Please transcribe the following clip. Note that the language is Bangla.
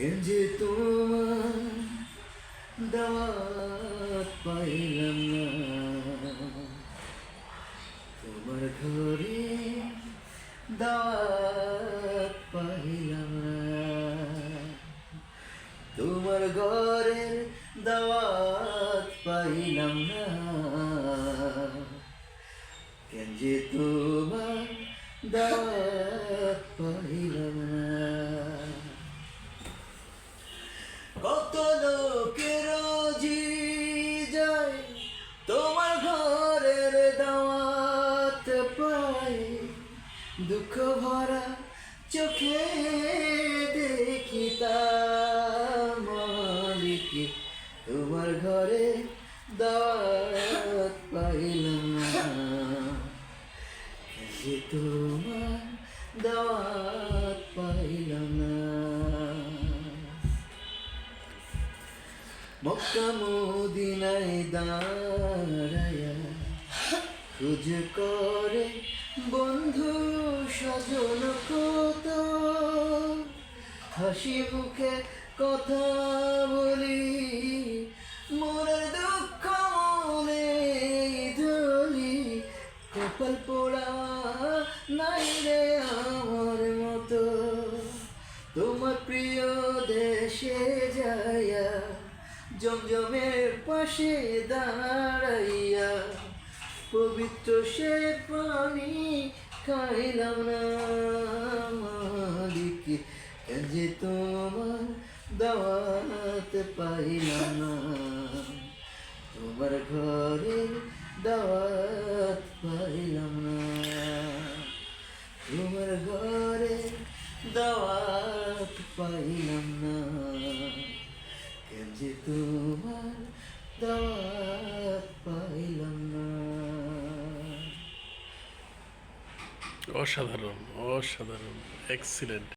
যে তোমার দাওয়াত পাইলাম না, তোমার ঘরে দাওয়াত পাইলাম না। তোমার ঘরের দাওয়াত পাইলাম না, কেন যে তোমার দাওয়াত পাইলাম না। দুঃখ ভরা চোখে দেখি তা মালিক তোমার ঘরে দাওয়াত পাইলাম। যে তোমার দাওয়াত পাইলাম মক্কা মদিনায় দাঁড়ায়া খুঁজ করে বন্ধু স্বজন কত হাসি মুখে কথা বলি, মনের দুঃখ মনে ধলি কপাল পোড়া নাই রে আমার মতো। তোমার প্রিয় দেশে যাইয়া জমজমের পাশে দাঁড়াইয়া, পবিত্র সে পানি খাইলাম না মালিক যে তোমার দাওয়াত পাইলাম না। তোমার ঘরে দাওয়াত পাইলাম না। তোমার ঘরে দাওয়াত পাইলাম না। অসাধারণ অসাধারণ এক্সিলেন্ট